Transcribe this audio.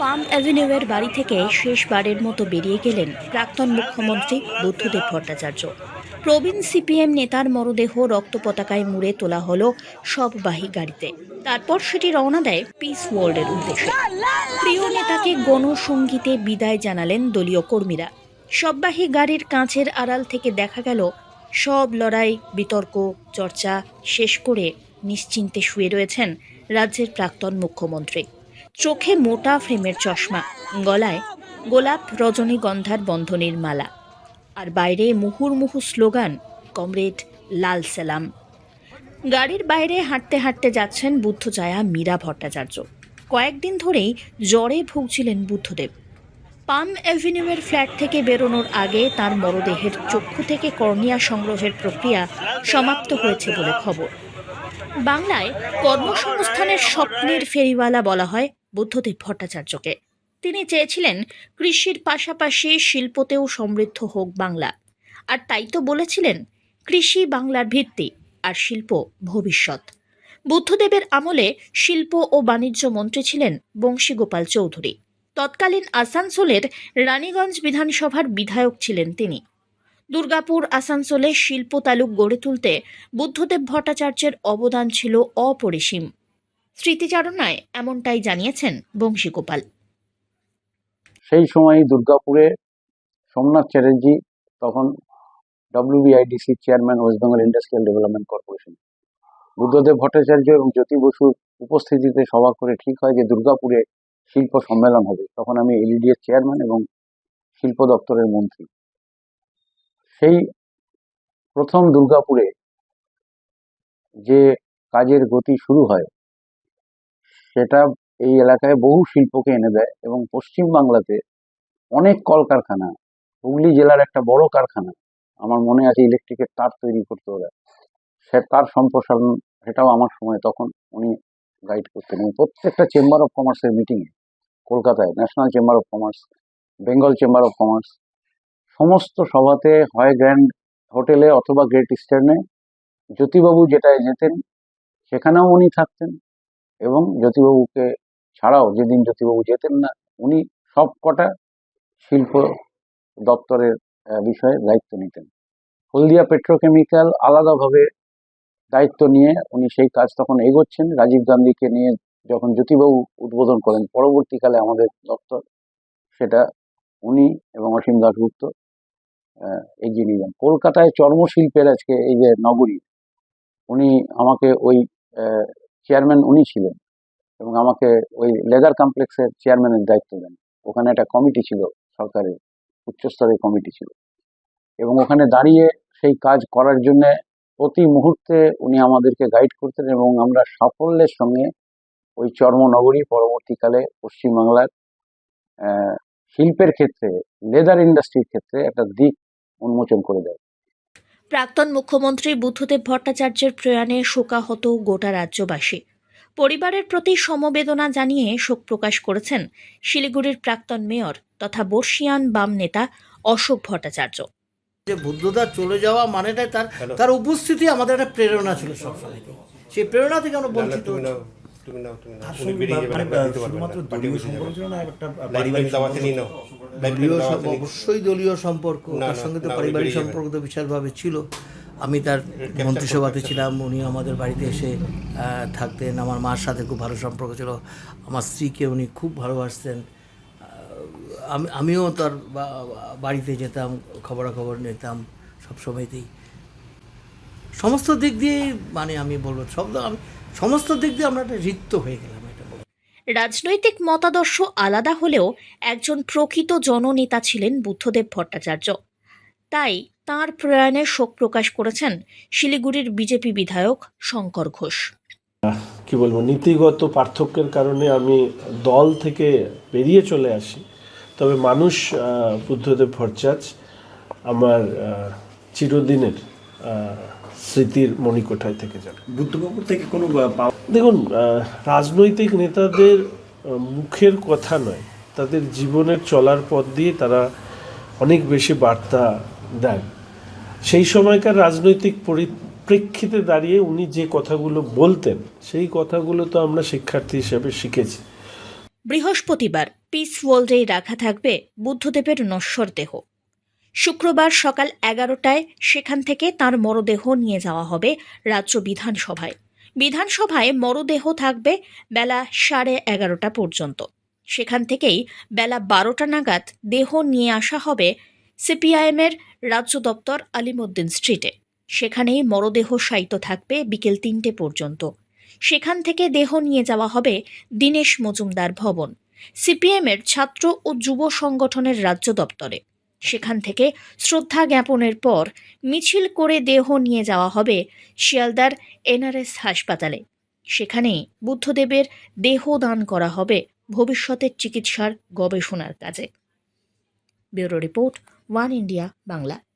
পাম অ্যাভিনিউয়ের বাড়ি থেকে শেষবারের মতো বেরিয়ে গেলেন প্রাক্তন মুখ্যমন্ত্রী বুদ্ধদেব ভট্টাচার্য। প্রবীণ সিপিএম নেতার মরদেহ রক্ত পতাকায় মুড়ে তোলা হলো সববাহী গাড়িতে। তারপর সেটি রওনা দেয় পিস ওয়ার্ল্ডের উদ্দেশ্যে। প্রিয় নেতাকে গণসঙ্গীতে বিদায় জানালেন দলীয় কর্মীরা। সববাহী গাড়ির কাঁচের আড়াল থেকে দেখা গেল, সব লড়াই, বিতর্ক, চর্চা শেষ করে নিশ্চিন্তে শুয়ে রয়েছেন রাজ্যের প্রাক্তন মুখ্যমন্ত্রী। চোখে মোটা ফ্রেমের চশমা, গলায় গোলাপ রজনীগন্ধার বন্ধনীর মালা। আর বাইরে মুহুর্মুহু স্লোগান, কমরেড, লাল সালাম। গাড়ির বাইরে হাঁটতে হাঁটতে যাচ্ছেন বুদ্ধজয়া মীরা ভট্টাচার্য। কয়েকদিন ধরেই জ্বরে ভুগছিলেন বুদ্ধদেব। পাম অ্যাভিনিউয়ের ফ্ল্যাট থেকে বেরোনোর আগে তার মরদেহের চক্ষু থেকে কর্নিয়া সংগ্রহের প্রক্রিয়া সমাপ্ত হয়েছে বলে খবর। বাংলায় কর্মসংস্থানের স্বপ্নের ফেরিওয়ালা বলা হয় বুদ্ধদেব ভট্টাচার্যকে। তিনি চেয়েছিলেন কৃষির পাশাপাশি শিল্পতেও সমৃদ্ধ হোক বাংলা। আর তাই তো বলেছিলেন, কৃষি বাংলার ভিত্তি আর শিল্প ভবিষ্যৎ। বুদ্ধদেবের আমলে শিল্প ও বাণিজ্য মন্ত্রী ছিলেন বংশীগোপাল চৌধুরী। তৎকালীন আসানসোলের রানীগঞ্জ বিধানসভার বিধায়ক ছিলেন তিনি। দুর্গাপুর আসানসোলে শিল্প তালুক গড়ে তুলতে বুদ্ধদেব ভট্টাচার্যের অবদান ছিল অপরিসীম। স্মৃতিচারণায় এমনটাই জানিয়েছেন বংশীগোপাল। সেই সময় দুর্গাপুরে সোমনাথ চ্যাটার্জি, তখন WBIDC chairman West Bengal industrial development corporation Buddhadeb Bhattacharya এবং জ্যোতি বসুর উপস্থিতিতে সভা করে ঠিক হয় যে দুর্গাপুরে শিল্প সম্মেলন হবে। তখন আমি এলইডি এর চেয়ারম্যান এবং শিল্প দপ্তরের মন্ত্রী। সেই প্রথম দুর্গাপুরে যে কাজের গতি শুরু হয় সেটা এই এলাকায় বহু শিল্পকে এনে দেয় এবং পশ্চিম বাংলাতে অনেক কলকারখানা, হুগলি জেলার একটা বড় কারখানা, আমার মনে আছে ইলেকট্রিকের তার তৈরি করতে ওরা সে তার সম্প্রসারণ, সেটাও আমার সময় তখন উনি গাইড করতেন প্রত্যেকটা চেম্বার অফ কমার্সের মিটিংয়ে কলকাতায় national chamber of commerce Bengal chamber of commerce সমস্ত সভাতে হয় গ্র্যান্ড হোটেলে অথবা গ্রেট ইস্টার্নে জ্যোতিবাবু যেটায় যেতেন, সেখানেও উনি থাকতেন। এবং জ্যোতিবাবুকে ছাড়াও যেদিন জ্যোতিবাবু যেতেন না, উনি সব কটা শিল্প দপ্তরের বিষয়ে দায়িত্ব নিতেন। হলদিয়া পেট্রোকেমিক্যাল আলাদাভাবে দায়িত্ব নিয়ে উনি সেই কাজ তখন এগোচ্ছেন। রাজীব গান্ধীকে নিয়ে যখন জ্যোতিবাবু উদ্বোধন করেন, পরবর্তীকালে আমাদের দপ্তর, সেটা উনি এবং অসীম দাশগুপ্ত এগিয়ে নিয়ে যান। কলকাতায় চর্মশিল্পের আজকে এই যে নগরী, উনি আমাকে ওই চেয়ারম্যান উনি ছিলেন এবং আমাকে ওই লেদার কমপ্লেক্সের চেয়ারম্যানের দায়িত্ব দেন। ওখানে একটা কমিটি ছিল সরকারের, উচ্চস্তরের কমিটি ছিল। এবং ওখানে দাঁড়িয়ে সেই কাজ করার জন্য প্রতি মুহূর্তে উনি আমাদেরকে গাইড করতেন এবং আমরা সাফল্যের সঙ্গে ওই চর্মনগরী পরবর্তীকালে পশ্চিমবাংলার শিল্পের ক্ষেত্রে লেদার ইন্ডাস্ট্রির ক্ষেত্রে একটা দিক উন্মোচন করে দেয়। প্রাক্তন মুখ্যমন্ত্রী বুদ্ধদেব ভট্টাচার্যের প্রয়াণে শোকাহত গোটা রাজ্যবাসী। পরিবারের প্রতি সমবেদনা জানিয়ে শোক প্রকাশ করেছেন শিলিগুড়ির প্রাক্তন মেয়র তথা বর্ষিয়ান বাম নেতা অশোক ভট্টাচার্য। যে বুদ্ধদা চলে যাওয়া মানেটা তার তার উপস্থিতি আমাদের একটা প্রেরণা ছিল সবসময়। সেই প্রেরণা থেকে আমরা বঞ্চিত তুমি নাও তুমি নাও। তুমি নাও তার উনি বেরিয়ে যাবেন মানে শুধুমাত্র দলীয় সম্পর্ক ছিল না একটা পারিবারিক কিন্তু নিয়ে নাও। দলীয় কিন্তু আমার সম- নিয়ে- অবশ্যই দলীয় সম্পর্ক তার সঙ্গে তো পারিবারিক সম্পর্ক তো বিশালভাবে ছিল। আমি তার মন্ত্রিসভাতে ছিলাম উনি আমাদের বাড়িতে এসে থাকতেন। আমার মার সাথে খুব ভালো সম্পর্ক ছিল। আমার স্ত্রীকে উনি খুব ভালোবাসতেন। আমি আমিও তার বাড়িতে যেতাম খবরাখবর নিতাম সবসময়তেই সমস্ত দিক দিয়ে মানে আমি বলব সব আমি সমস্ত দিক দিয়ে আমরা একটা রিক্ত হয়ে গেলাম এটা। রাজনৈতিক মতাদর্শ আলাদা হলেও একজন প্রকৃত জননেতা ছিলেন বুদ্ধদেব ভট্টাচার্য। তাই তাঁর প্রয়াণে শোক প্রকাশ করেছেন শিলিগুড়ির বিজেপি বিধায়ক শঙ্কর ঘোষ। কি বলব নীতিগত পার্থক্যের কারণে আমি দল থেকে বেরিয়ে চলে আসি। তবে মানুষ বুদ্ধদেব ভট্টাচার্য আমার চিরদিনের স্মৃতির মণিকোঠায় থেকে যাবে। বুদ্ধবাবুর থেকে কোনো দেখুন রাজনৈতিক নেতাদের মুখের কথা নয় তাদের জীবনের চলার পথ দিয়ে তারা অনেক বেশি বার্তা দেন। সেই সময়কার রাজনৈতিক পরিপ্রেক্ষিতে দাঁড়িয়ে উনি যে কথাগুলো বলতেন সেই কথাগুলো তো আমরা শিক্ষার্থী হিসেবে শিখেছি। বৃহস্পতিবার পিস ওয়ার্ল্ডে রাখা থাকবে বুদ্ধদেবের নশ্বর দেহ। শুক্রবার সকাল এগারোটায় সেখান থেকে তার মরদেহ নিয়ে যাওয়া হবে রাজ্য বিধানসভায়। বিধানসভায় মরদেহ থাকবে বেলা সাড়ে এগারোটা পর্যন্ত। সেখান থেকেই বেলা বারোটা নাগাদ দেহ নিয়ে আসা হবে সিপিআইএমের রাজ্য দপ্তর আলিমুদ্দিন স্ট্রিটে। সেখানেই মরদেহ শায়িত থাকবে বিকেল তিনটে পর্যন্ত। সেখান থেকে দেহ নিয়ে যাওয়া হবে দীনেশ মজুমদার ভবন। সিপিএমের ছাত্র ও যুব সংগঠনের রাজ্য দপ্তরে। সেখান থেকে শ্রদ্ধা জ্ঞাপনের পর মিছিল করে দেহ নিয়ে যাওয়া হবে শিয়ালদার এনআরএস হাসপাতালে। সেখানে বুদ্ধদেবের দেহ দান করা হবে ভবিষ্যতের চিকিৎসার গবেষণার কাজে। Bureau report, one India, Bangla.